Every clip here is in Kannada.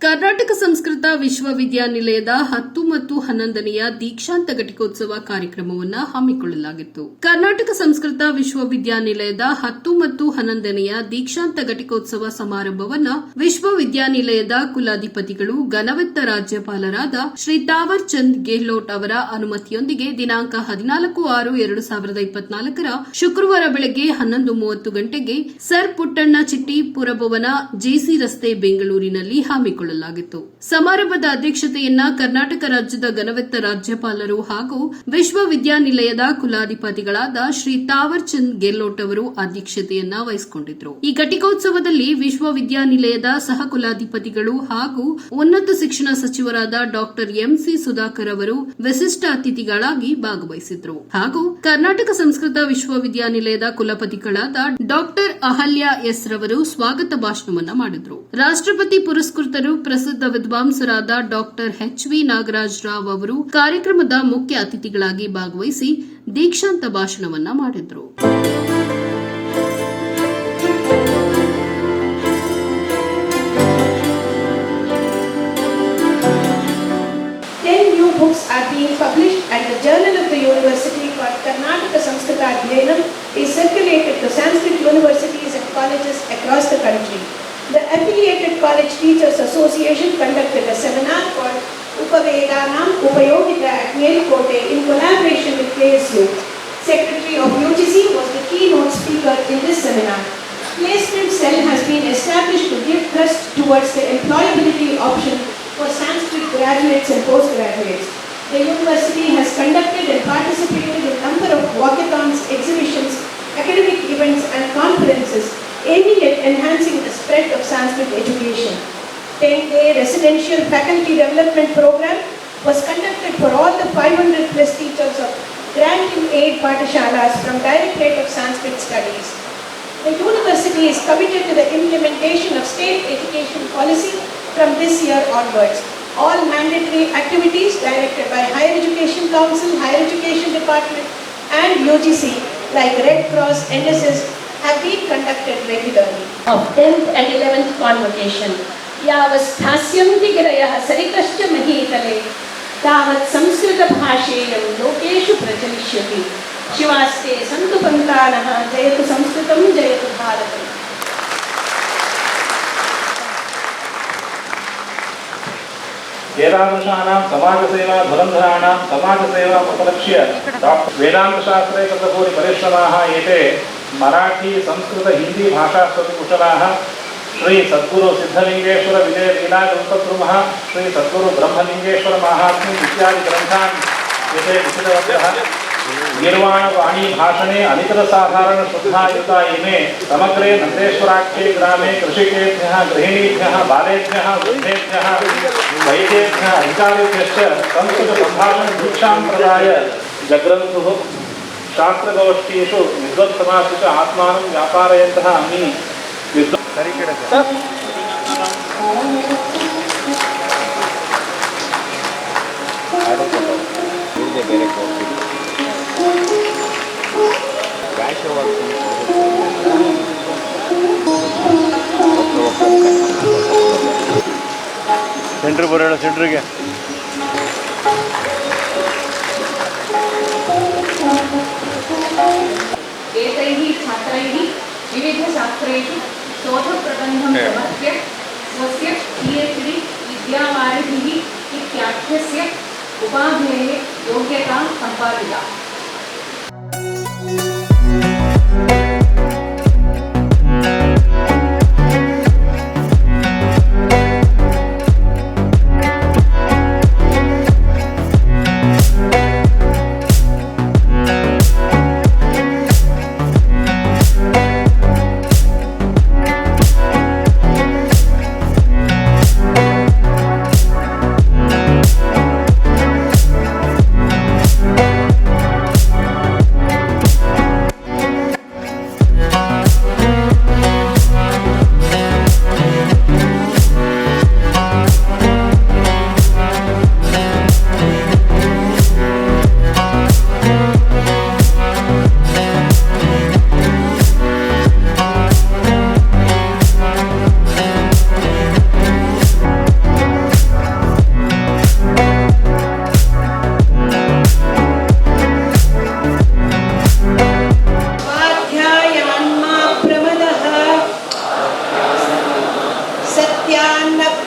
ಕರ್ನಾಟಕ ಸಂಸ್ಕೃತ ವಿಶ್ವವಿದ್ಯಾನಿಲಯದ ಹತ್ತು ಮತ್ತು ಹನ್ನೊಂದನೆಯ ದೀಕ್ಷಾಂತ ಘಟಿಕೋತ್ಸವ ಕಾರ್ಯಕ್ರಮವನ್ನು ಹಮ್ಮಿಕೊಳ್ಳಲಾಗಿತ್ತು. ಕರ್ನಾಟಕ ಸಂಸ್ಕೃತ ವಿಶ್ವವಿದ್ಯಾನಿಲಯದ ಹತ್ತು ಮತ್ತು ಹನ್ನೊಂದನೆಯ ದೀಕ್ಷಾಂತ ಘಟಿಕೋತ್ಸವ ಸಮಾರಂಭವನ್ನು ವಿಶ್ವವಿದ್ಯಾನಿಲಯದ ಕುಲಾಧಿಪತಿಗಳು ಘನವತ್ತ ರಾಜ್ಯಪಾಲರಾದ ಶ್ರೀ ತಾವರ್ ಚಂದ್ ಗೆಹ್ಲೋಟ್ ಅವರ ಅನುಮತಿಯೊಂದಿಗೆ ದಿನಾಂಕ ಹದಿನಾಲ್ಕು ಆರು ಎರಡು ಸಾವಿರದ ಇಪ್ಪತ್ನಾಲ್ಕರ ಶುಕ್ರವಾರ ಬೆಳಗ್ಗೆ ಹನ್ನೊಂದು ಮೂವತ್ತು ಗಂಟೆಗೆ ಸರ್ ಪುಟ್ಟಣ್ಣ ಚಿಟ್ಟಿ ಪುರಭವನ ಜೆಸಿ ರಸ್ತೆ ಬೆಂಗಳೂರಿನಲ್ಲಿ ಹಮ್ಮಿಕೊಳ್ಳಲಾಗಿತ್ತು ಸಮಾರಂಭದ ಅಧ್ಯಕ್ಷತೆಯನ್ನ ಕರ್ನಾಟಕ ರಾಜ್ಯದ ಘನವೆತ್ತ ರಾಜ್ಯಪಾಲರು ಹಾಗೂ ವಿಶ್ವವಿದ್ಯಾನಿಲಯದ ಕುಲಾಧಿಪತಿಗಳಾದ ಶ್ರೀ ತಾವರ್ ಚಂದ್ ಗೆಹ್ಲೋಟ್ ಅವರು ಅಧ್ಯಕ್ಷತೆಯನ್ನ ವಹಿಸಿಕೊಂಡಿದ್ರು. ಈ ಘಟಿಕೋತ್ಸವದಲ್ಲಿ ವಿಶ್ವವಿದ್ಯಾನಿಲಯದ ಸಹ ಕುಲಾಧಿಪತಿಗಳು ಹಾಗೂ ಉನ್ನತ ಶಿಕ್ಷಣ ಸಚಿವರಾದ ಡಾಕ್ಟರ್ ಎಂಸಿ ಸುಧಾಕರ್ ಅವರು ವಿಶಿಷ್ಟ ಅತಿಥಿಗಳಾಗಿ ಭಾಗವಹಿಸಿದ್ರು. ಹಾಗೂ ಕರ್ನಾಟಕ ಸಂಸ್ಕೃತ ವಿಶ್ವವಿದ್ಯಾನಿಲಯದ ಕುಲಪತಿಗಳಾದ ಡಾಕ್ಟರ್ ಅಹಲ್ಯ ಎಸ್ ರವರು ಸ್ವಾಗತ ಭಾಷಣವನ್ನ ಮಾಡಿದ್ರು. ರಾಷ್ಟ್ರಪತಿ ಪುರಸ್ಕೃತರು ಪ್ರಸಿದ್ಧ ವಿದ್ವಾಂಸರಾದ doctor H V Nagaraj Rao ಅವರು ಕಾರ್ಯಕ್ರಮದ ಮುಖ್ಯ ಅತಿಥಿಗಳಾಗಿ ಭಾಗವಹಿಸಿ ದೀಕ್ಷಾಂತ ಭಾಷಣವನ್ನ ಮಾಡಿದ್ರು. Ten new books are ลิ published at the journal university Karnataka colleges across The affiliated College Teachers Association conducted a seminar called Upavedanam Upayogita at Melkote in collaboration with KSU. Secretary of UGC was the keynote speaker in this seminar. Placement cell has been established to give thrust towards the employability option for Sanskrit graduates and postgraduates. The university has conducted and participated in a number of walkathons, exhibitions, academic events and conferences aiming at enhancing the spread of Sanskrit education. 10-day residential faculty development program was conducted for all the 500 plus teachers of grant aid Patashalas from Directorate of Sanskrit Studies. The university is committed to the implementation of state education policy from this year onwards. All mandatory activities directed by Higher Education Council, Higher Education Department and UGC like Red Cross, NSS have been conducted regularly. Of 10th and 11th convocation, यावस्थास्यन्ति गिरयः सरितश्च महीतले तावत् संस्कृतभाषेयं लोकेषु प्रचलिष्यति शिवास्ते सन्तु पन्तानः जयतु संस्कृतं जयतु भारतम् एतादृशानां समाजसेवा धुरन्धराणां समाजसेवाम् उपलक्ष्य डाक्टर् वेदान्तशास्त्रे कृतभूरि परिश्रमाः एते मराठी, संस्कृत, हिंदी भाषा भाषास्वतिकुशलाः श्री सद्गुरु सिद्धलिङ्गेश्वर विजय लीलागल्पद्रुमः श्री सद्गुरु ब्रह्मलिङ्गेश्वर माहात्म्यम् इत्यादि ग्रन्थान् एते लिखितवन्तः निर्वाणवाणी भाषणे अनितरसाधारण श्रद्धायुता इमे समग्रे नन्देश्वराख्ये ग्रामे कृषिकेभ्यः, गृहिणीभ्यः, बालेभ्यः, वृद्धेभ्यः, वैद्येभ्यः, अधिकारिभ्यश्च संस्कृतसम्भाषणदीक्षां प्रदाय जग्रन्तुः ಶಾಸ್ತ್ರಗೋಷ್ಠಿಯು ವಿದ್ವತ್ಸಮಾಸಿಕ ಆತ್ಮಾನಂ ವ್ಯಾಪಾರಯಂತಹ ಅಮಿ ವಿದ್ವ ಸರಿ ಬೇರೆ ಸೆಂಟ್ರ್ ಬರೋಣ ಸೆಂಟ್ರಿಗೆ एतैः छात्रैः विविधशास्त्रेषु शोधप्रबन्धं समर्प्य स्वस्य पि एच् डि विद्यावारिधिः इत्याख्यस्य उपाधेः योग्यता सम्पादिता।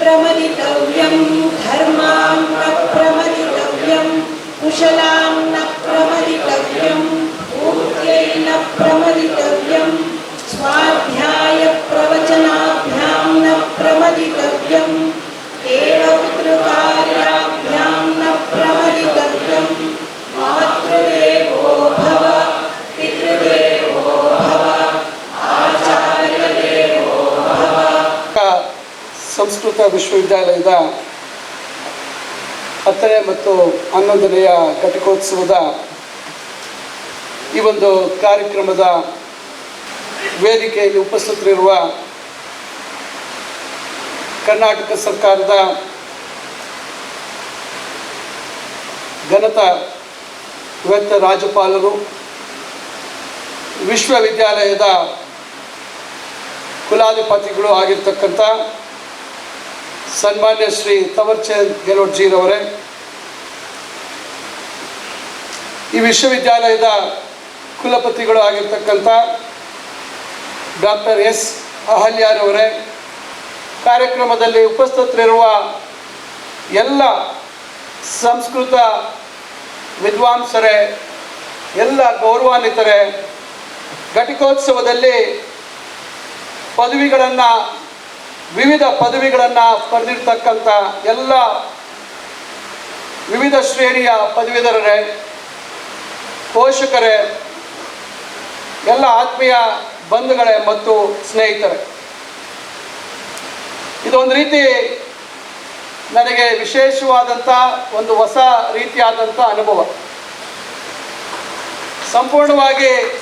प्रमदितव्यं धर्मां न प्रमदितव्यं कुशलां ವಿಶ್ವವಿದ್ಯಾಲಯದ ಹತ್ತನೇ ಮತ್ತು ಹನ್ನೊಂದನೆಯ ಘಟಿಕೋತ್ಸವದ ಈ ಒಂದು ಕಾರ್ಯಕ್ರಮದ ವೇದಿಕೆಯಲ್ಲಿ ಉಪಸ್ಥಿತರಿರುವ ಕರ್ನಾಟಕ ಸರ್ಕಾರದ ಘನತ ಇವತ್ತ ರಾಜ್ಯಪಾಲರು, ವಿಶ್ವವಿದ್ಯಾಲಯದ ಕುಲಾಧಿಪತಿಗಳು ಆಗಿರ್ತಕ್ಕಂಥ ಸನ್ಮಾನ್ಯ ಶ್ರೀ ತವರ್ಚಂದ್ ಗೆಲೋಟ್ಜಿರವರೇ ಈ ವಿಶ್ವವಿದ್ಯಾಲಯದ ಕುಲಪತಿಗಳು ಆಗಿರ್ತಕ್ಕಂಥ ಡಾಕ್ಟರ್ ಎಸ್ ಅಹಲ್ಯಾರವರೇ, ಕಾರ್ಯಕ್ರಮದಲ್ಲಿ ಉಪಸ್ಥಿತರಿರುವ ಎಲ್ಲ ಸಂಸ್ಕೃತ ವಿದ್ವಾಂಸರೇ, ಎಲ್ಲ ಗೌರವಾನ್ವಿತರೇ, ಘಟಿಕೋತ್ಸವದಲ್ಲಿ ಪದವಿಗಳನ್ನು ವಿವಿಧ ಪದವಿಗಳನ್ನು ಪಡೆದಿರ್ತಕ್ಕಂಥ ಎಲ್ಲ ವಿವಿಧ ಶ್ರೇಣಿಯ ಪದವೀಧರರೇ, ಪೋಷಕರೇ, ಎಲ್ಲ ಆತ್ಮೀಯ ಬಂಧುಗಳೇ ಮತ್ತು ಸ್ನೇಹಿತರೇ. ಇದೊಂದು ರೀತಿ ನನಗೆ ವಿಶೇಷವಾದಂಥ ಒಂದು ಹೊಸ ರೀತಿಯಾದಂಥ ಅನುಭವ. ಸಂಪೂರ್ಣವಾಗಿ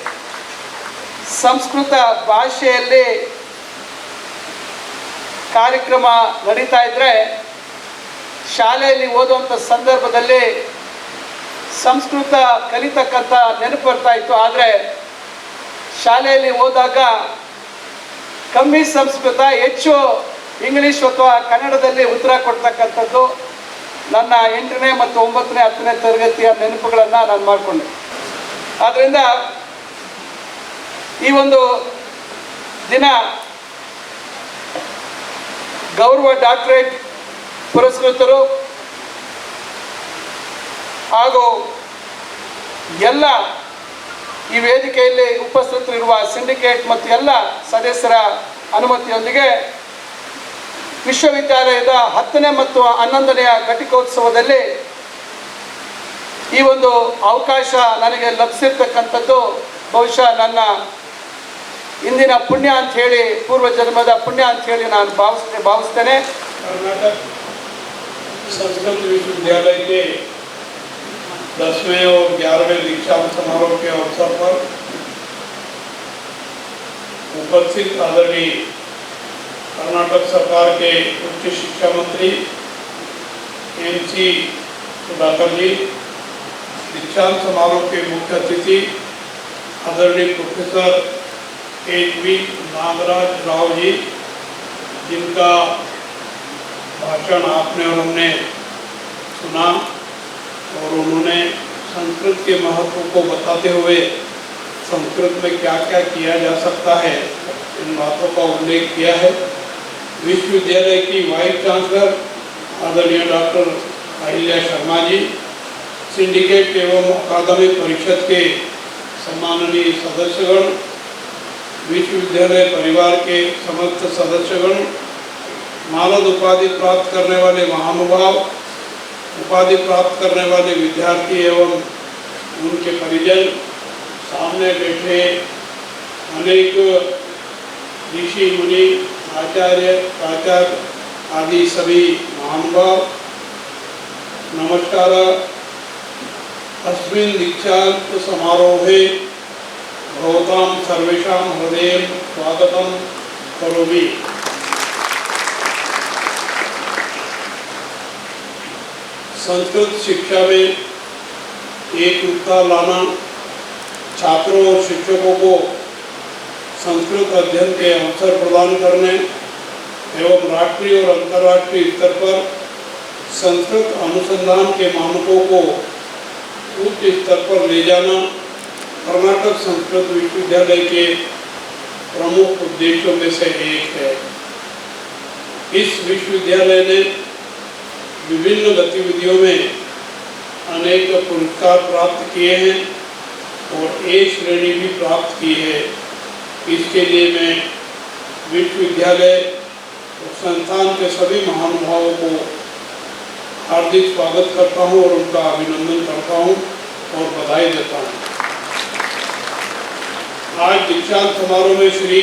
ಸಂಸ್ಕೃತ ಭಾಷೆಯಲ್ಲಿ ಕಾರ್ಯಕ್ರಮ ನಡೀತಾ ಇದ್ದರೆ ಶಾಲೆಯಲ್ಲಿ ಓದುವಂಥ ಸಂದರ್ಭದಲ್ಲಿ ಸಂಸ್ಕೃತ ಕಲಿತಕ್ಕಂಥ ನೆನಪು ಬರ್ತಾ ಇತ್ತು. ಆದರೆ ಶಾಲೆಯಲ್ಲಿ ಹೋದಾಗ ಕಮ್ಮಿ ಸಂಸ್ಕೃತ, ಹೆಚ್ಚು ಇಂಗ್ಲೀಷ್ ಅಥವಾ ಕನ್ನಡದಲ್ಲಿ ಉತ್ತರ ಕೊಡ್ತಕ್ಕಂಥದ್ದು ನನ್ನ ಎಂಟನೇ ಮತ್ತು ಒಂಬತ್ತನೇ, ಹತ್ತನೇ ತರಗತಿಯ ನೆನಪುಗಳನ್ನು ನಾನು ಮಾಡಿಕೊಂಡೆ. ಆದ್ದರಿಂದ ಈ ಒಂದು ದಿನ ಗೌರವ ಡಾಕ್ಟರೇಟ್ ಪುರಸ್ಕೃತರು ಹಾಗೂ ಎಲ್ಲ ಈ ವೇದಿಕೆಯಲ್ಲಿ ಉಪಸ್ಥಿತರಿರುವ ಸಿಂಡಿಕೇಟ್ ಮತ್ತು ಎಲ್ಲ ಸದಸ್ಯರ ಅನುಮತಿಯೊಂದಿಗೆ ವಿಶ್ವವಿದ್ಯಾಲಯದ ಹತ್ತನೇ ಮತ್ತು ಹನ್ನೊಂದನೆಯ ಘಟಿಕೋತ್ಸವದಲ್ಲಿ ಈ ಒಂದು ಅವಕಾಶ ನನಗೆ ಲಭಿಸಿರ್ತಕ್ಕಂಥದ್ದು ಬಹುಶಃ ನನ್ನ ಇಂದಿನ ಪುಣ್ಯ ಅಂತ ಹೇಳಿ ಪೂರ್ವ ಜನ್ಮದ ಪುಣ್ಯ ಅಂತ ಹೇಳಿ ನಾನು ಭಾವಿಸ್ತೇ ಭಾವಿಸ್ತೇನೆ कर्नाटक संस्कृत विश्वविद्यालय के दसवें और ग्यारहवें दीक्षांत समारोह के अवसर पर उपस्थित आदरणीय कर्नाटक सरकार के उच्च शिक्षा मंत्री एन सी सुधाकर जी दीक्षांत समारोह के मुख्य अतिथि आदरणीय professor H V Nagaraj Rao ji, जिनका भाषण आपने और हमने सुना और उन्होंने संस्कृत के महत्व को बताते हुए संस्कृत में क्या क्या किया जा सकता है, इन बातों का उल्लेख किया है। विश्वविद्यालय की वाइस चांसलर आदरणीय डॉक्टर अहिल्या शर्मा जी, सिंडिकेट एवं अकादमिक परिषद के सम्माननीय सदस्यगण विश्वविद्यालय परिवार के समस्त सदस्यगण, मानद उपाधि प्राप्त करने वाले महानुभाव, उपाधि प्राप्त करने वाले विद्यार्थी एवं उनके परिजन, सामने बैठे अनेक ऋषि, मुनि, आचार्य, प्राचार्य आदि सभी महानुभाव, नमस्कार। अस्मिन् दीक्षांत समारोहे भवतां सर्वेषां हृदयं स्वागतं करोमि। संस्कृत शिक्षा में एक रूपता लाना छात्रों और शिक्षकों को संस्कृत अध्ययन के अवसर प्रदान करने एवं राष्ट्रीय और अंतर्राष्ट्रीय स्तर पर संस्कृत अनुसंधान के मानकों को उच्च स्तर पर ले जाना कर्नाटक संस्कृत विश्वविद्यालय के प्रमुख उद्देश्यों में से एक है। इस विश्वविद्यालय ने विभिन्न गतिविधियों में अनेक पुरस्कार प्राप्त किए हैं और ए श्रेणी भी प्राप्त की है। इसके लिए मैं विश्वविद्यालय और संस्थान के सभी महानुभावों को हार्दिक स्वागत करता हूँ और उनका अभिनंदन करता हूँ और बधाई देता हूँ। այդ դիճան թմարում է շրի